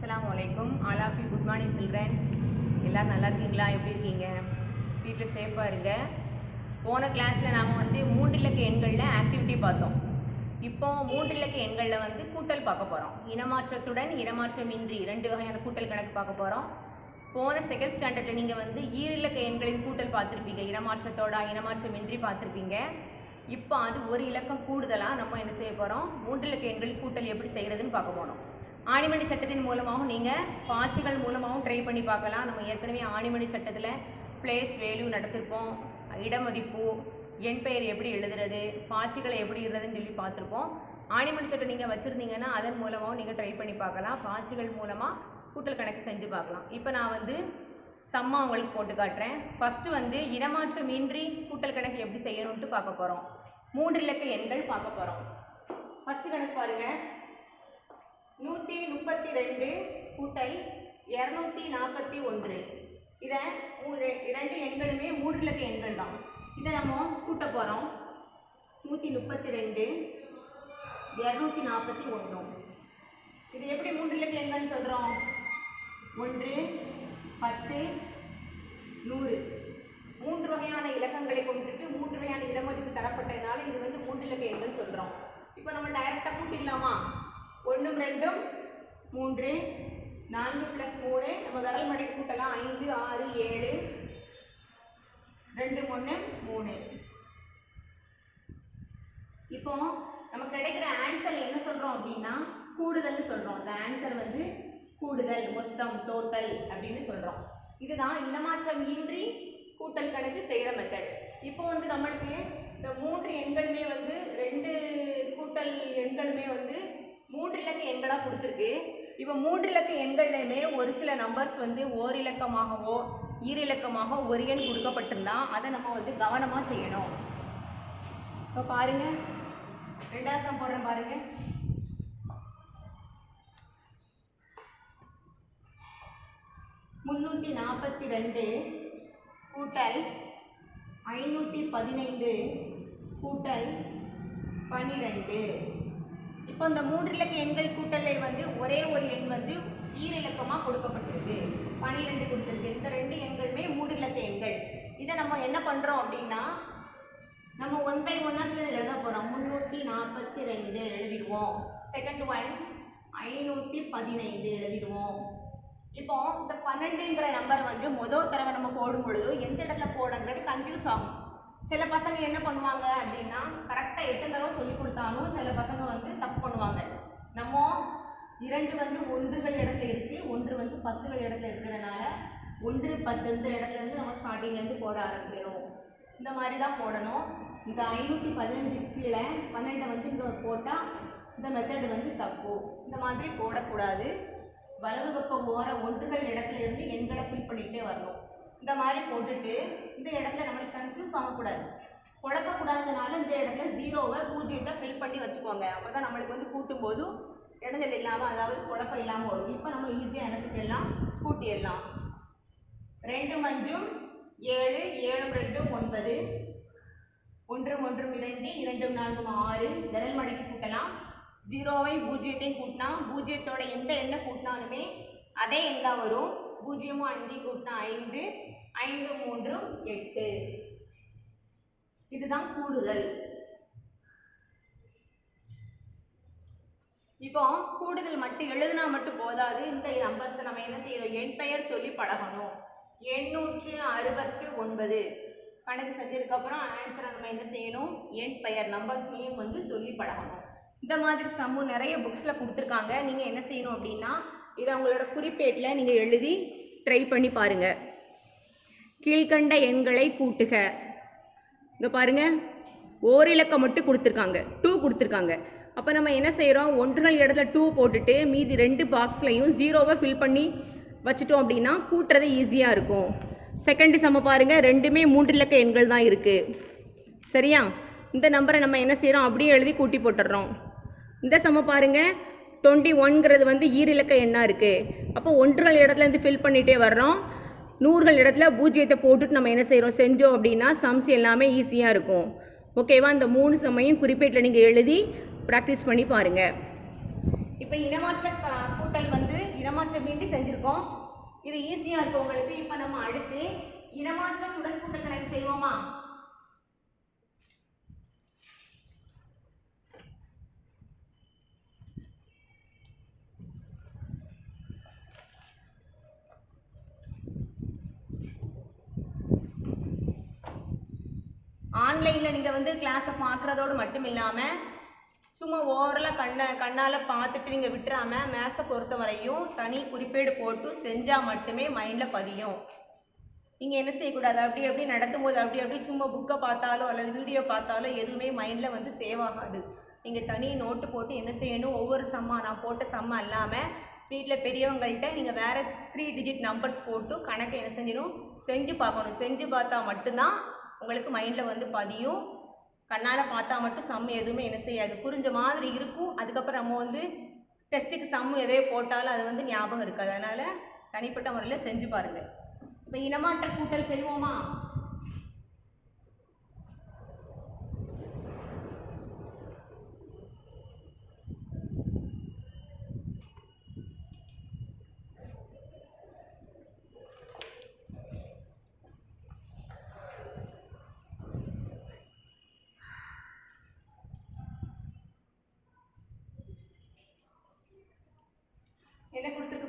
அஸ்லாம் வலைக்கும் all of you good morning children. எல்லோரும் நல்லா இருக்கீங்களா? எப்படி இருக்கீங்க? வீட்டில் சேஃபாக இருங்க. போன கிளாஸில் நாம் வந்து மூன்றிலக்க எண்களில் ஆக்டிவிட்டி பார்த்தோம். இப்போ மூன்றிலக்க எண்களில் வந்து கூட்டல் பார்க்க போகிறோம் இனமாற்றத்துடன் இனமாற்றமின்றி ரெண்டு வகையான கூட்டல் கணக்கு பார்க்க போகிறோம் போன செகண்ட் ஸ்டாண்டர்டில் நீங்கள் வந்து ஈரிலக்க எண்களின் கூட்டல் பார்த்துருப்பீங்க. இனமாற்றத்தோட இனமாற்றமின்றி பார்த்துருப்பீங்க. இப்போ அது ஒரு இலக்கம் கூடுதலாக நம்ம என்ன செய்ய போகிறோம் மூன்றிலக்க எண்களின் கூட்டல் எப்படி செய்கிறதுன்னு பார்க்க போகிறோம் ஆணிமணி சட்டத்தின் மூலமாகவும் நீங்கள் பாசிகள் மூலமாகவும் ட்ரை பண்ணி பார்க்கலாம். நம்ம ஏற்கனவே ஆணிமணி சட்டத்தில் பிளேஸ் வேல்யூ நடத்திருப்போம். இடமதிப்பு என் பெயர் எப்படி எழுதுறது பாசிகளை எப்படி எழுதுறதுன்னு சொல்லி பார்த்துருப்போம். ஆணிமணி சட்டம் நீங்கள் வச்சுருந்தீங்கன்னா அதன் மூலமாகவும் நீங்கள் ட்ரை பண்ணி பார்க்கலாம். பாசிகள் மூலமாக கூட்டல் கணக்கு செஞ்சு பார்க்கலாம். இப்போ நான் வந்து சம்மா உங்களுக்கு போட்டு காட்டுறேன். ஃபஸ்ட்டு வந்து இடமாற்றம் இன்றி கூட்டல் கணக்கு எப்படி செய்யணும்ட்டு பார்க்க போகிறோம் மூன்று இலக்க எண்கள் பார்க்க போகிறோம் ஃபஸ்ட்டு கணக்கு பாருங்கள் நூற்றி முப்பத்தி ரெண்டு கூட்டல் இரநூத்தி நாற்பத்தி ஒன்று. இதை மூணு இரண்டு எண்களுமே மூன்று இலக்க எண்கள் தான். இதை நம்ம கூட்ட போகிறோம் நூற்றி முப்பத்தி ரெண்டு இரநூத்தி நாற்பத்தி ஒன்று. இது எப்படி மூன்று இலக்க எண்கள்னு சொல்கிறோம் ஒன்று பத்து நூறு. மூன்று வகையான இலக்கங்களை கொண்டுட்டு மூன்று வகையான இடமதிப்பு தரப்பட்டதுனால இது வந்து மூன்று இலக்க எண்கள் சொல்கிறோம் இப்போ நம்ம டைரெக்டாக கூட்டிடலாமா? ஒன்றும் ரெண்டும் மூன்று நான்கு ப்ளஸ் மூணு நம்ம விரல் மடக்கி கூட்டலாம். ஐந்து ஆறு ஏழு ரெண்டு ஒன்று மூணு. இப்போ நமக்கு கிடைக்கிற ஆன்சர் என்ன சொல்கிறோம் அப்படின்னா கூடுதல்னு சொல்கிறோம் அந்த ஆன்சர் வந்து கூடுதல் மொத்தம் டோட்டல் அப்படின்னு சொல்கிறோம் இதுதான் இனமாற்றம் இன்றி கூட்டல் கணக்கு செய்கிற மெத்தட் இப்போ வந்து நம்மளுக்கு இந்த மூன்று எண்களுமே வந்து ரெண்டு கூட்டல் எண்களுமே வந்து மூன்று இலக்க எண்களாக கொடுத்துருக்கு. இப்போ மூன்று இலக்க எண்கள்லையுமே ஒரு சில நம்பர்ஸ் வந்து ஓரிலக்கமாகவோ ஈரிலக்கமாக ஒரு எண் கொடுக்கப்பட்டிருந்தா அதை நம்ம வந்து கவனமாக செய்யணும். இப்போ பாருங்க. ரெண்டாவது சம் போடுறேன் பாருங்க. முந்நூற்றி நாற்பத்தி ரெண்டு கூட்டல் ஐநூற்றி பதினைந்து கூட்டல் பன்னிரெண்டு இப்போ இந்த மூன்று இலக்க எண்கள் கூட்டலை வந்து ஒரே ஒரு எண் வந்து ஈரிலக்கமாக கொடுக்கப்பட்டிருக்கு. பன்னிரெண்டு கொடுத்துருக்கு. இந்த ரெண்டு எண்களுமே மூன்று இலக்க எண்கள். இதை நம்ம என்ன பண்ணுறோம் அப்படின்னா நம்ம ஒன் பை ஒன்னாக எழுத போகிறோம் முந்நூற்றி நாற்பத்தி ரெண்டு எழுதிடுவோம். செகண்ட் ஒன் ஐநூற்றி பதினைந்து எழுதிடுவோம். இப்போ இந்த பன்னெண்டுங்கிற நம்பர் வந்து மொதல் தடவை நம்ம போடும் பொழுது எந்த இடத்துல போடங்கிறது கன்ஃபியூஸ் ஆகும். சில பசங்க என்ன பண்ணுவாங்க அப்படின்னா கரெக்டாக எத்தனை தடவை சொல்லி கொடுத்தாலும் சில பசங்க வந்து தப்பு பண்ணுவாங்க. நம்ம இரண்டு வந்து ஒன்றுகள் இடத்துல இருக்குது ஒன்று வந்து பத்துகள் இடத்துல இருக்கிறதுனால ஒன்று பத்து இந்த இடத்துல இருந்து நம்ம ஸ்டார்டிங்லேருந்து போட ஆரம்பிக்கணும். இந்த மாதிரி தான் போடணும். இந்த ஐநூற்றி பதினஞ்சு கீழே பன்னெண்டை வந்து இங்கே போட்டால் இந்த மெத்தடு வந்து தப்பு. இந்த மாதிரி போடக்கூடாது. வலது பக்கம் ஓர ஒன்றுகள் இடத்துல இருந்து எண்களை ஃபில் பண்ணிக்கிட்டே வரணும். இந்த மாதிரி போட்டுட்டு இந்த இடத்துல நம்மளுக்கு கன்ஃபியூஸ் ஆகக்கூடாது. குழப்பக்கூடாததுனால இந்த இடத்துல ஜீரோவை பூஜ்ஜியத்தை ஃபில் பண்ணி வச்சுக்கோங்க. அப்போ தான் நம்மளுக்கு வந்து கூட்டும் போதும் இடத்துல இல்லாமல் அதாவது குழப்பம் இல்லாமல் வரும். இப்போ நம்ம ஈஸியாக என்ன செஞ்சிடலாம்? கூட்டிடலாம். ரெண்டு மஞ்சும் ஏழு ஏழு ரெண்டும் ஒன்பது. ஒன்றும் ஒன்றும் இரண்டு இரண்டும் நான்கும் ஆறு. விரல் மடக்கி கூட்டலாம். ஜீரோவை பூஜ்ஜியத்தையும் கூட்டினா பூஜ்ஜியத்தோட எந்த எண்ணெய் கூட்டினாலுமே அதே எண்ணாக வரும். பூஜ்ஜியமும் அஞ்சு கூட்டினா ஐந்து ஐந்து மூன்றும் எட்டு. இதுதான் கூடுதல். இப்போ கூடுதல் மட்டும் எழுதுனா மட்டும் போதாது. இந்த நம்பர்ஸை நம்ம என்ன செய்யணும்? என் பெயர் சொல்லி பழகணும். எண்ணூற்று அறுபத்து ஒன்பது. கணக்கு செஞ்சதுக்கப்புறம் ஆன்சரை நம்ம என்ன செய்யணும்? என் பெயர் நம்பர்ஸ் நேம் வந்து சொல்லி பழகணும். இந்த மாதிரி சம்மு நிறைய புக்ஸில் கொடுத்துருக்காங்க. நீங்கள் என்ன செய்யணும் அப்படின்னா இதை அவங்களோட குறிப்பேட்டில் நீங்கள் எழுதி ட்ரை பண்ணி பாருங்கள் கீழ்கண்ட எண்களை கூட்டுக. இங்கே பாருங்கள் ஓரிலக்கம் மட்டும் கொடுத்துருக்காங்க. டூ கொடுத்துருக்காங்க. அப்போ நம்ம என்ன செய்கிறோம் ஒன்றுகள் இடத்துல டூ போட்டுட்டு மீதி ரெண்டு பாக்ஸ்லையும் ஜீரோவை ஃபில் பண்ணி வச்சுட்டோம் அப்படின்னா கூட்டுறது ஈஸியாக இருக்கும். செகண்டு சம பாருங்கள் ரெண்டுமே மூன்று இலக்க எண்கள் தான் இருக்குது சரியா? இந்த நம்பரை நம்ம என்ன செய்கிறோம் அப்படியே எழுதி கூட்டி போட்டுடுறோம் இந்த சம பாருங்கள் டுவெண்ட்டி ஒன்ங்கிறது வந்து ஈரிலக்க எண்ணாக இருக்குது அப்போ ஒன்றுகள் இடத்துலேருந்து ஃபில் பண்ணிகிட்டே வர்றோம். நூறுகள் இடத்துல பூஜ்ஜியத்தை போட்டுட்டு நம்ம என்ன செய்கிறோம் செஞ்சோம் அப்படின்னா சம்ஸ் எல்லாமே ஈஸியாக இருக்கும். ஓகேவா இந்த மூணு சமையும் குறிப்பேட்டில் நீங்கள் எழுதி ப்ராக்டிஸ் பண்ணி பாருங்கள் இப்போ இனமாற்ற கூட்டல் வந்து இனமாற்ற மீண்டி செஞ்சுருக்கோம். இது ஈஸியாக இருக்கும் உங்களுக்கு. இப்போ நம்ம அடுத்து இனமாற்ற துடன் கூட்டல் கணக்கு செய்வோமா? ஆன்லைனில் நீங்கள் வந்து கிளாஸை பார்க்குறதோடு மட்டும் இல்லாமல் சும்மா ஓவரலாக கண்ணை கண்ணால் பார்த்துட்டு நீங்கள் விட்டுறாம மேஸை பொறுத்த வரையும் தனி குறிப்பேடு போட்டு செஞ்சால் மட்டுமே மைண்டில் பதியும். நீங்கள் என்ன செய்யக்கூடாது? அப்படி அப்படி நடத்தும் போது அப்படி அப்படி சும்மா புக்கை பார்த்தாலோ அல்லது வீடியோ பார்த்தாலோ எதுவுமே மைண்டில் வந்து சேவ் ஆகாது. நீங்கள் தனி நோட்டு போட்டு என்ன செய்யணும்? ஒவ்வொரு சம்மா நான் போட்ட சம்மா இல்லாமல் வீட்டில் பெரியவங்கள்ட்ட நீங்கள் வேறு த்ரீ டிஜிட் நம்பர்ஸ் போட்டு கணக்கை என்ன செஞ்சிடும் செஞ்சு பார்க்கணும். செஞ்சு பார்த்தா மட்டும்தான் உங்களுக்கு மைண்டில் வந்து பதியும். கண்ணால் பார்த்தா மட்டும் சம் எதுவுமே என்ன செய்யாது. புரிஞ்ச மாதிரி இருக்கும். அதுக்கப்புறம் நம்ம வந்து டெஸ்ட்டுக்கு சம் எதையோ போட்டாலும் அது வந்து ஞாபகம் இருக்காது. அதனால் தனிப்பட்ட முறையில் செஞ்சு பாருங்கள் இப்போ இனமாற்ற கூட்டல் செய்வோமா?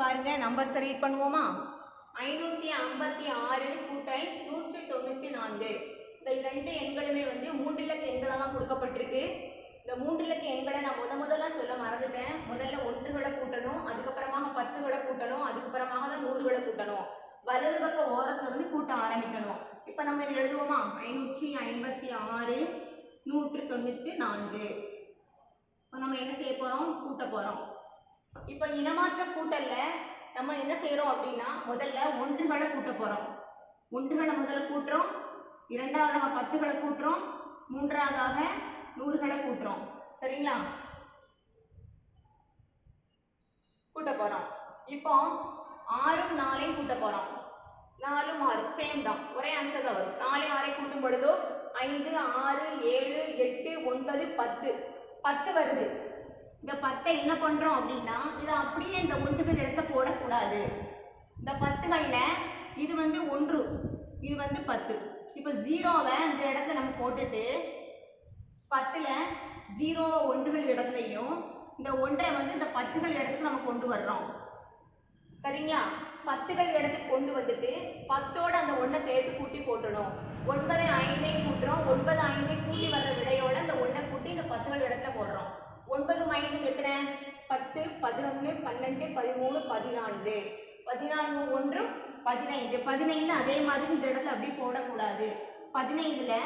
பாருங்கள் பாருங்க நம்பர்ஸை ரீட் பண்ணுவோமா? ஐநூற்றி ஐம்பத்தி ஆறு கூட்டல் நூற்றி தொண்ணூற்றி நான்கு. இந்த இரண்டு எண்களுமே வந்து மூன்றிலக்க எண்களாக கொடுக்கப்பட்டிருக்கு. இந்த மூன்றிலக்க எண்களை நான் முத முதல்ல சொல்ல மறந்துட்டேன். முதல்ல ஒன்றுகளை கூட்டணும் அதுக்கப்புறமாக பத்துகளை கூட்டணும் அதுக்கப்புறமாக தான் நூறுகளை கூட்டணும். வலது பக்க ஓரத்தில் வந்து கூட்ட ஆரம்பிக்கணும். இப்போ நம்ம இதை எழுதுவோமா? ஐநூற்றி ஐம்பத்தி ஆறு நூற்று தொண்ணூற்றி நான்கு. இப்போ நம்ம என்ன செய்ய போகிறோம் கூட்ட போகிறோம் இப்போ இனமாற்ற கூட்டல்ல நம்ம என்ன செய்கிறோம் அப்படின்னா முதல்ல ஒன்றுகளை கூட்ட போகிறோம் ஒன்றுகளை முதல்ல கூட்டுறோம் இரண்டாவதாக பத்துகளை கூட்டுறோம் மூன்றாவதாக நூறுகளை கூட்டுறோம். சரிங்களா? கூட்ட போகிறோம் இப்போ ஆறும் நாலையும் கூட்ட போகிறோம் நாலும் ஆறு சேம் தான். ஒரே ஆன்சர் தான் வரும். நாலு ஆறை கூட்டும் பொழுதோ ஐந்து ஆறு ஏழு எட்டு ஒன்பது பத்து. பத்து வருது. இந்த பத்தை என்ன பண்ணுறோம் அப்படின்னா இதை அப்படியே இந்த ஒன்றுகள் இடத்த போடக்கூடாது. இந்த பத்துகளில் இது வந்து ஒன்று இது வந்து பத்து. இப்போ ஜீரோவை இந்த இடத்த நம்ம போட்டுட்டு பத்தில் ஜீரோவை ஒன்றுகள் இடத்துலையும் இந்த ஒன்றை வந்து இந்த பத்துகள் இடத்துக்கு நம்ம கொண்டு வர்றோம். சரிங்களா? பத்துகள் இடத்துக்கு கொண்டு வந்துட்டு பத்தோட அந்த ஒன்றை சேர்த்து கூட்டி போட்டணும் ஒன்பது ஐந்தையும் கூட்டுறோம். ஒன்பது ஐந்தையும் கூட்டி வர்ற விடையோட அந்த ஒன்றை கூட்டி இந்த பத்துகள் இடத்துல போடுறோம். ஒன்பது மைனஸ் எத்தனை? பத்து பதினொன்று பன்னெண்டு பதிமூணு பதினான்கு. பதினான்கு ஒன்று பதினைந்து. பதினைந்து அதே மாதிரி இந்த இடத்துல அப்படி போடக்கூடாது. பதினைந்தில்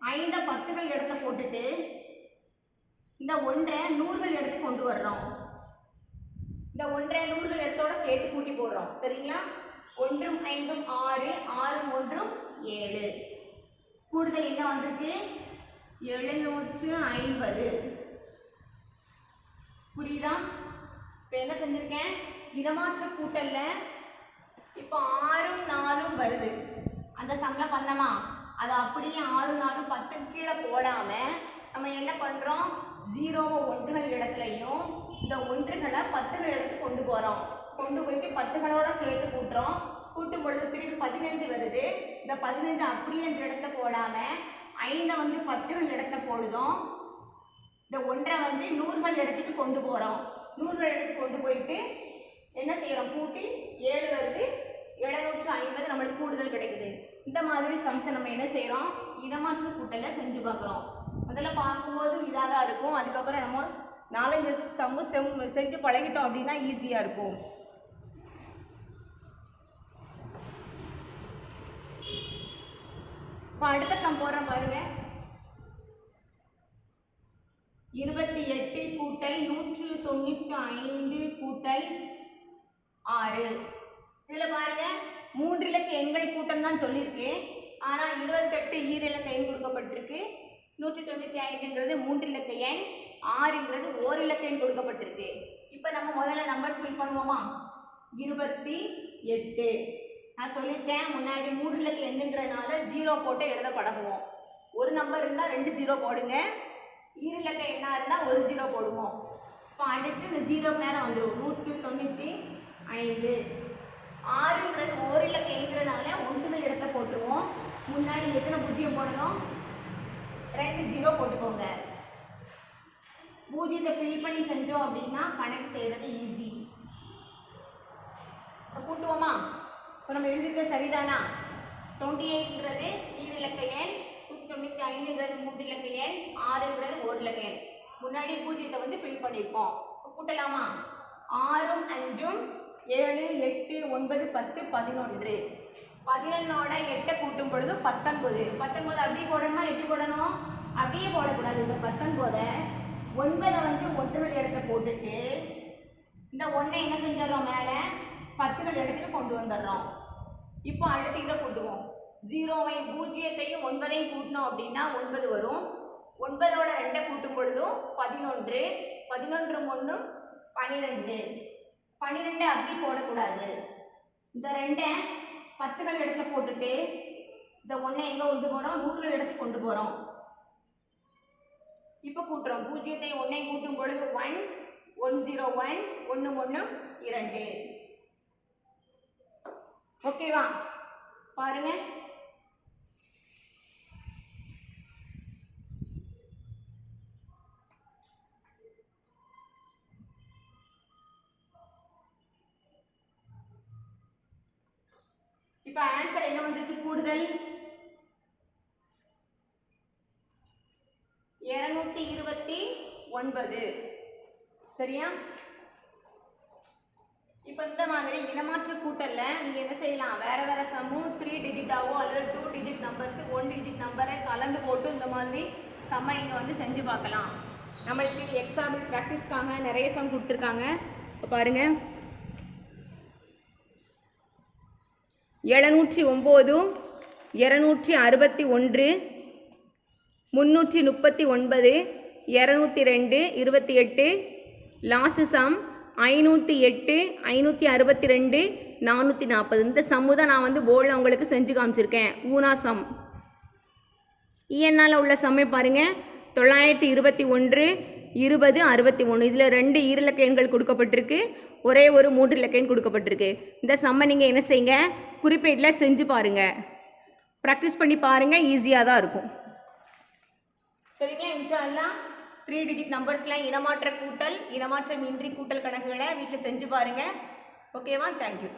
ஐந்த பத்துகள் இடத்துல போட்டுட்டு இந்த ஒன்றை நூறுகள் இடத்துக்கு கொண்டு வர்றோம். இந்த ஒன்றை நூறுகள் இடத்தோட சேர்த்து கூட்டி போடுறோம். சரிங்களா? ஒன்றும் ஐந்தும் ஆறு ஆறும் ஒன்றும் ஏழு. கூடுதல் என்ன வந்திருக்கு? எழுநூற்று ஐம்பது. புரியுதா? இப்போ என்ன செஞ்சுருக்கேன்? இடமாற்ற கூட்டல்ல இப்போ ஆறும் நாலும் வருது. அந்த சம்ல பண்ணமா அதை அப்படியே ஆறு நாலும் பத்து கீழே போடாம நம்ம என்ன பண்றோம்? ஜீரோவை ஒன்றுகள் இடத்துலையும் இந்த ஒன்றுகளை பத்துகள் இடத்துக்கு கொண்டு போகிறோம் கொண்டு போயிட்டு பத்துகளோட சேர்த்து கூட்டுறோம். கூட்டும் பொழுது திருப்பி பதினஞ்சு வருது. இந்த பதினஞ்சு அப்படியே இந்த இடத்துல போடாம ஐந்தை வந்து பத்துகள் இடத்துல போடுதோம். இந்த ஒன்றை வந்து நூறுகள் இடத்துக்கு கொண்டு போகிறோம் நூறுகள் இடத்துக்கு கொண்டு போயிட்டு என்ன செய்கிறோம் கூட்டி ஏழு வருது எழுநூற்று ஐம்பது நம்மளுக்கு கூடுதல் கிடைக்குது. இந்த மாதிரி சம்ஸை நம்ம என்ன செய்கிறோம் இடமாற்று கூட்டலை செஞ்சு பார்க்குறோம். முதல்ல பார்க்கும்போது இதாக தான் இருக்கும். அதுக்கப்புறம் நம்ம நாலஞ்சு சம்மு செம் செஞ்சு பழகிட்டோம் அப்படின்னா ஈஸியாக இருக்கும். இப்போ அடுத்த சம் பாருங்கள் இருபத்தி எட்டு கூட்டல் நூற்று தொண்ணூற்றி ஐந்து கூட்டல் ஆறு. இதில் பாருங்க மூன்று இலக்க எண்கள் கூட்டம் தான் சொல்லியிருக்கேன் ஆனால் இருபத்தெட்டு ஈரிலக்க எண் கொடுக்கப்பட்டிருக்கு. நூற்றி தொண்ணூற்றி ஐந்துங்கிறது மூன்று இலக்க எண் ஆறுங்கிறது ஓர் இலக்க எண் கொடுக்கப்பட்டிருக்கு. இப்போ நம்ம முதல்ல நம்பர்ஸ் ஃபில் பண்ணுவோமா? இருபத்தி எட்டு. நான் சொல்லியிருக்கேன் முன்னாடி மூன்று இலக்க எண்ணுங்கிறதுனால ஜீரோ போட்டு எழுத பழகுவோம். ஒரு நம்பர் இருந்தால் ரெண்டு ஜீரோ போடுங்க. ஈரிலக்க எண்ணா இருந்தால் ஒரு ஜீரோ போடுவோம். இப்போ அடுத்து இந்த ஜீரோ நேரம் வந்துடும் நூற்று தொண்ணூற்றி ஐந்து. ஆறுங்கிறது ஒரு இலக்க எண்கிறதுனால ஒன்றுமே இடத்த போட்டுருவோம். முன்னாடி எத்தனை பூஜ்ஜியம் போடணும்? ரெண்டு ஜீரோ போட்டுக்கோங்க. பூஜ்ஜியத்தை ஃபில் பண்ணி செஞ்சோம் அப்படின்னா கணக்கு செய்கிறது ஈஸி கூட்டுவோமா? இப்போ நம்ம எழுதிருக்க சரிதானா? டுவெண்ட்டி எயிட்ங்கிறது ஈரிலக்க எண் நூற்றி தொண்ணூற்றி ஐந்துங்கிறது மூன்று இலக்க எண் ஆறுங்கிறது ஒரு முன்னாடி பூஜ்ஜியத்தை வந்து ஃபில் பண்ணியிருக்கோம் கூட்டலாமா? ஆறும் அஞ்சும் ஏழு எட்டு ஒன்பது பத்து பதினொன்று. பதினொன்னோட எட்டை கூட்டும் பொழுது பத்தொன்பது. பத்தொன்பது அப்படியே போடணுமா? எப்படி போடணும்? அப்படியே போடக்கூடாது. இந்த பத்தொன்பதை ஒன்பதை வந்து ஒன்றுகள் இடத்த போட்டுட்டு இந்த ஒன்றை என்ன செஞ்சிடறோம் மேலே? பத்துகள் இடத்துக்கு கொண்டு வந்துடுறோம். இப்போ அடுத்து இதை கூட்டுவோம். ஜீரோவை பூஜ்ஜியத்தையும் ஒன்பதையும் கூட்டினோம் அப்படின்னா ஒன்பது வரும். ஒன்பதோட ரெண்டை கூட்டும் பொழுதும் பதினொன்று பதினொன்று ஒன்று பன்னிரெண்டு பன்னிரெண்டு அப்படி போடக்கூடாது. இந்த ரெண்டை பத்துகள் இடத்துல போட்டுட்டு இந்த ஒன்றை எங்கே கொண்டு போகிறோம் நூறுகள் இடத்துக்கு கொண்டு போகிறோம் இப்போ கூட்டுறோம். பூஜ்ஜியத்தை ஒன்றை கூட்டும் பொழுது ஒன் ஒன் ஜீரோ ஒன் ஒன்று ஒன்று இரண்டு. ஓகேவா? பாருங்கள் இப்போ ஆன்சர் என்ன வந்திருக்கு? கூடுதல். இருநூத்தி இருபத்தி ஒன்பது. சரியா? இப்போ இந்த மாதிரி இனமாற்று கூட்டல்ல நீங்கள் என்ன செய்யலாம்? வேறு வேறு சம்மும் த்ரீ டிஜிட்டாவோ அல்லது two digit numbers one digit நம்பரை கலந்து போட்டு இந்த மாதிரி சம்மை நீங்கள் வந்து செஞ்சு பார்க்கலாம். நம்மளுக்கு எக்ஸாம்பிள் ப்ராக்டிஸ்க்காக நிறைய சம் கொடுத்துருக்காங்க. இப்போ எழுநூற்றி ஒம்பது இரநூற்றி அறுபத்தி ஒன்று முந்நூற்றி முப்பத்தி ஒன்பது இரநூத்தி ரெண்டு இருபத்தி எட்டு லாஸ்ட் சம் ஐநூற்றி எட்டு ஐநூற்றி அறுபத்தி ரெண்டு நானூற்றி நாற்பது இந்த சம்மு தான் நான் வந்து போர்டில் உங்களுக்கு செஞ்சு காமிச்சிருக்கேன். ஊனா சம் இஎன்ஆல் உள்ள சம்மை பாருங்கள் தொள்ளாயிரத்தி இருபத்தி ஒன்று இருபது அறுபத்தி ஒன்று இதில் ரெண்டு ஈரிலக்க எண்கள் கொடுக்கப்பட்டிருக்கு. ஒரே ஒரு மூன்று இலக்க எண் கொடுக்கப்பட்டிருக்கு. இந்த சம்மை நீங்கள் என்ன செய்யுங்க? குறிப்பேட்டில் செஞ்சு பாருங்கள் ப்ராக்டிஸ் பண்ணி பாருங்கள் ஈஸியாக தான் இருக்கும். சரிங்களா? இன்ஷா எல்லாம் த்ரீ டிஜிட் நம்பர்ஸ்லாம் இனமாற்ற கூட்டல் இனமாற்றம் இன்றி கூட்டல் கணக்குகளை வீட்டில் செஞ்சு பாருங்கள் ஓகேவா தேங்க்யூ